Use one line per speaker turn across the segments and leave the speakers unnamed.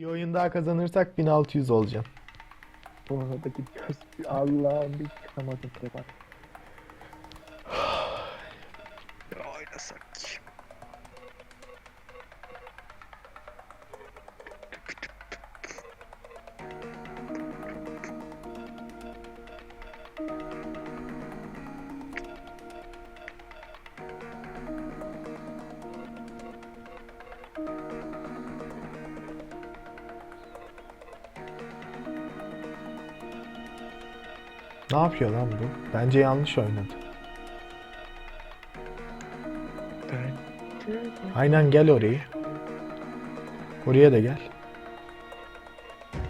Bir oyun daha kazanırsak 1600 olacağım.
Bu arada gidiyoruz. Allah'ım bir çıkamadım bak.
Oynasak.
Ne yapıyor lan bu? Bence yanlış oynadı. Aynen gel oraya. Oraya da gel.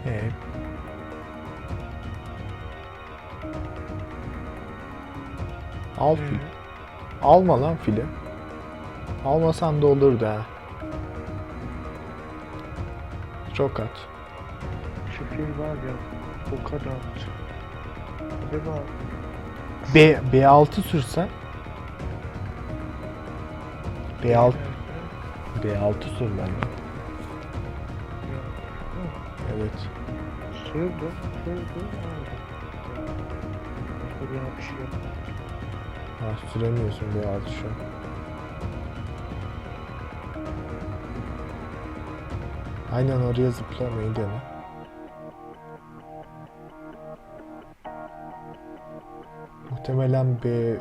Ee, al fil. Alma lan fili. Almasan da olurdu ha. Çok at.
şu fil var ya o kadar. Acaba
B, B6 sürsen. B6 B6 sür bence. Evet.
Sürdü, sürdü. Başka bir şey yok.
Ha, süremiyorsun B6 şu an. Aynen oraya zıplamayı dene. Muhtemelen B...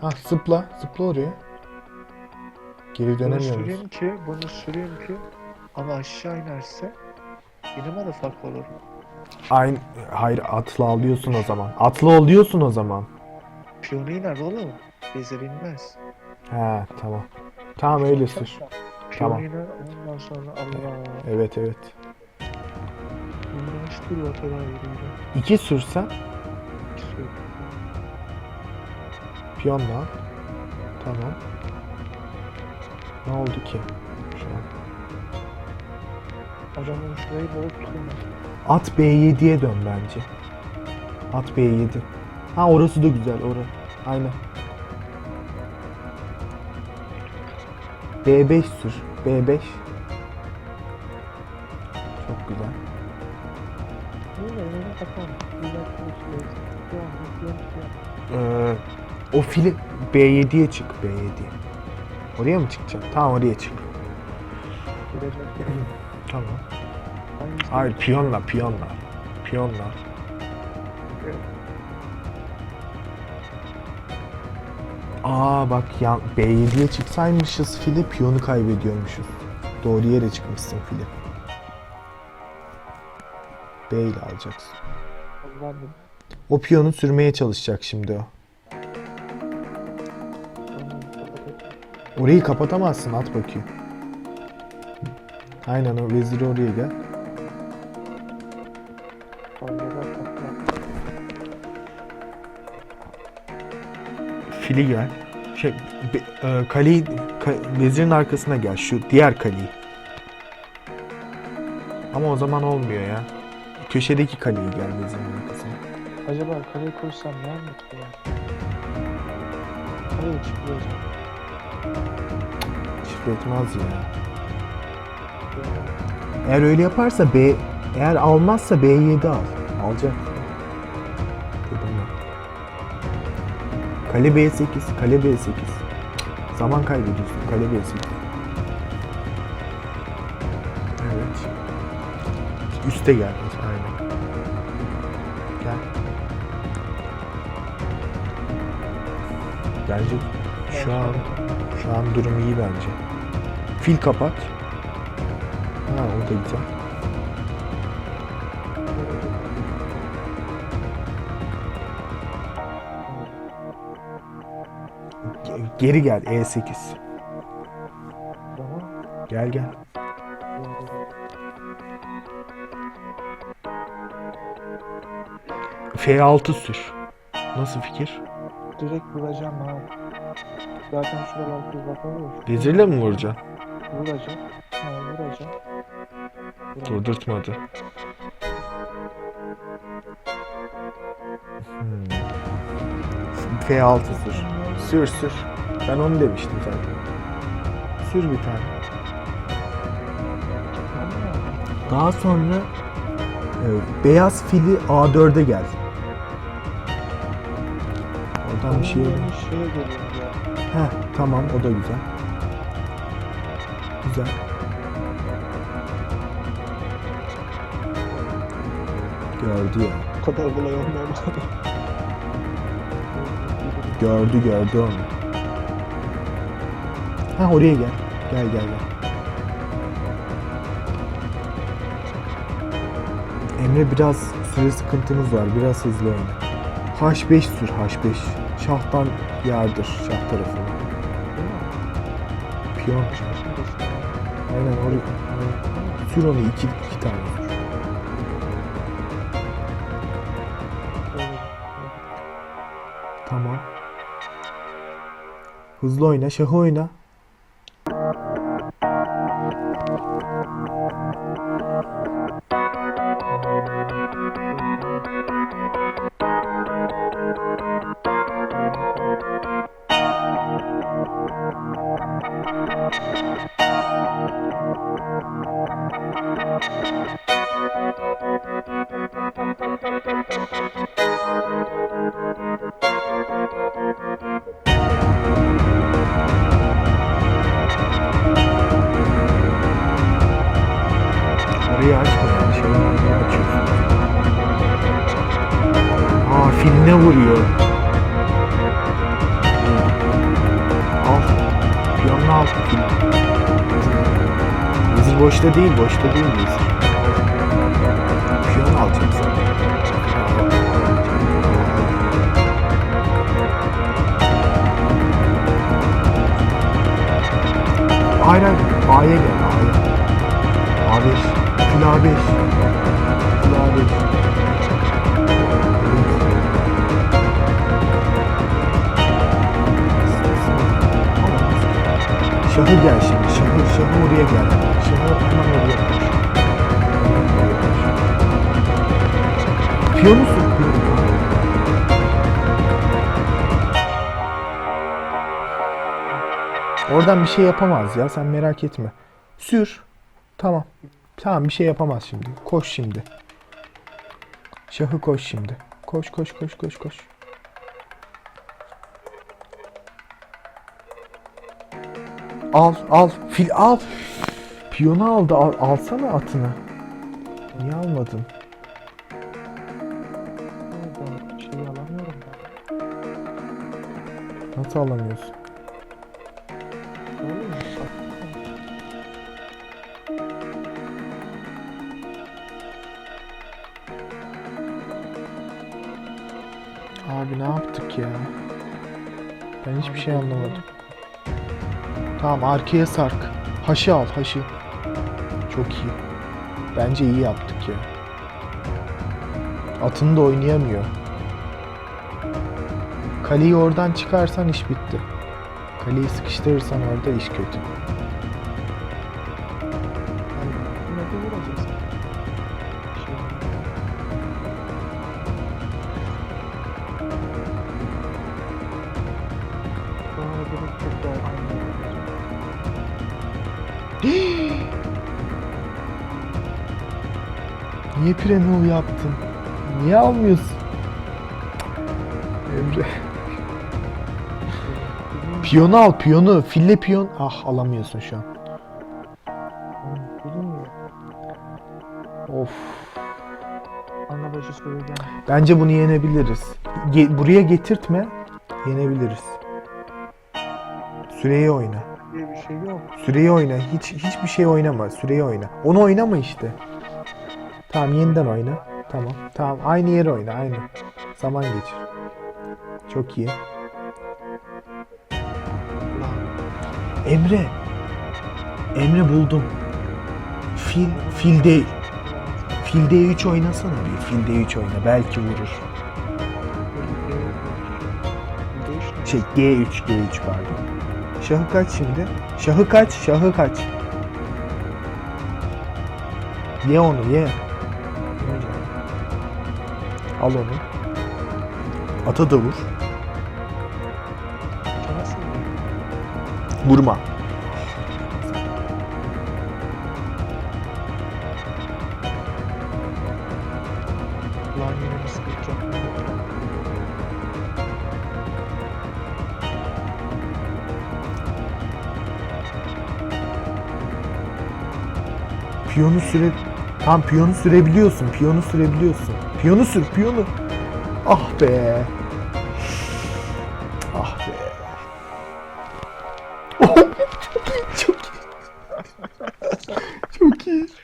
Ha zıpla, zıpla oraya. Geri
Bunu
dönemiyor musun?
süreyim ki, bunu süreyim ki ama aşağı inerse yine motherfuck olur.
Aynı, hayır atla alıyorsun o zaman. Atla oluyorsun o zaman.
Piyonu iner oğlum. Beze binmez.
Ha tamam. Tamam öyle sür.
Piyonu
Tamam.
iner ondan sonra Allah.
Evet evet.
Uğraştır o kadar yürüyle.
İki sürsen
Sür.
Piyonla. Tamam. Ne oldu ki? Şu an.
Adamın şurayı tutulmaz.
At B7'ye dön bence. At B7. Ha orası da güzel orası. Aynen. B5 sür. B5. Çok güzel.
Şey. Şey.
Ee, o fili B7'ye çık B7'ye. Oraya mı çıkacak? Tamam oraya çık. Tamam. Hayır piyonla piyonla. Piyonla. Aa bak ya B7'ye çıksaymışız fili piyonu kaybediyormuşuz. Doğru yere çıkmışsın fili. B ile alacaksın. O piyonu sürmeye çalışacak şimdi o. Orayı kapatamazsın at bakayım. Aynen o veziri oraya gel. Fili gel. Şey, be- e, kaleyi, ka- vezirin arkasına gel. Şu diğer kaleyi. Ama o zaman olmuyor ya. Köşedeki kaleyi gel vezirin arkasına.
Acaba kaleye koysam yer mi? Kaleye çıkmayacak.
Çiftletmez ya. Eğer öyle yaparsa B, eğer almazsa B7 al. Alacak. Kale B8, kale B8. Zaman kaybediyorsun. Kale B8. Evet. Üste gel. Aynen. Gel. Bence şu an şu an durum iyi bence. Fil kapat. Ha o da güzel. Ge- Geri gel E8.
Tamam.
Gel gel. F6 sür. Nasıl fikir?
Direkt vuracağım ha. Zaten şuralar bir bakalım.
Vezirle mi vuracaksın?
Vuracağım. Ha vuracağım. Vuracağım.
Durdurtmadı. Hmm. F6 sür. Sür sür. Ben onu demiştim zaten. Sür bir tane. Daha sonra e, beyaz fili A4'e gel. Oradan bir şey
şeye geliyorum ya.
Heh, tamam o da güzel. Güzel. Gördü ya.
Bu kadar kolay olmamalı.
Gördü gördü onu. Ha oraya gel. Gel gel gel. Emre biraz süre sıkıntımız var. Biraz hızlı oyna. H5 sür H5. Şahtan yardır şah tarafına. Piyon. Aynen oraya. Sür onu iki, iki tane. Tamam. Hızlı oyna, şahı oyna. Orayı açma ya. Şey açıyorsun. Aa filine vuruyor. Al. Piyonunu al fil. Boşta değil, boşta değil vezir. Piyon alacaksın. Hayır hayır. A'ya gel A'ya. A5. Fil A5. Fil A5. Şahı gel şimdi. Şahı, şahı oraya gel. Şahı hemen koş. Piyonu sür. piyonu. Oradan bir şey yapamaz ya sen merak etme. Sür. Tamam. Tamam bir şey yapamaz şimdi. Koş şimdi. Şahı koş şimdi. Koş koş koş koş koş. Al al fil al. Piyonu aldı. Al, alsana atını. Niye almadın?
Şeyi alamıyorum ben.
Nasıl alamıyorsun? Abi ne yaptık ya? Ben hiçbir şey anlamadım. Tamam arkaya sark. Haşı al haşı. Çok iyi. Bence iyi yaptık ya. Atını da oynayamıyor. Kaleyi oradan çıkarsan iş bitti. Kaleyi sıkıştırırsan orada iş kötü. Niye Prenol yaptın? Niye almıyorsun? Emre. Piyonu al piyonu. Fille piyon. Ah alamıyorsun şu an. Of. Bence bunu yenebiliriz. Ge- buraya getirtme. Yenebiliriz. Süreyi oyna.
Diye bir şey yok.
Süreyi oyna. Hiç hiçbir şey oynama. Süreyi oyna. Onu oynama işte. Tamam yeniden oyna. Tamam. Tamam aynı yere oyna aynı. Zaman geçir. Çok iyi. Emre. Emre buldum. Fil fil değil. Fil D3 oynasana bir. Fil D3 oyna. Belki vurur. Şey G3 G3 pardon. Şahı kaç şimdi? Şahı kaç? Şahı kaç? Ye onu ye. Al onu. Ata da vur. Vurma. Piyonu süre... Tam piyonu sürebiliyorsun. Piyonu sürebiliyorsun. Piyonu sür, piyonu. Ah be.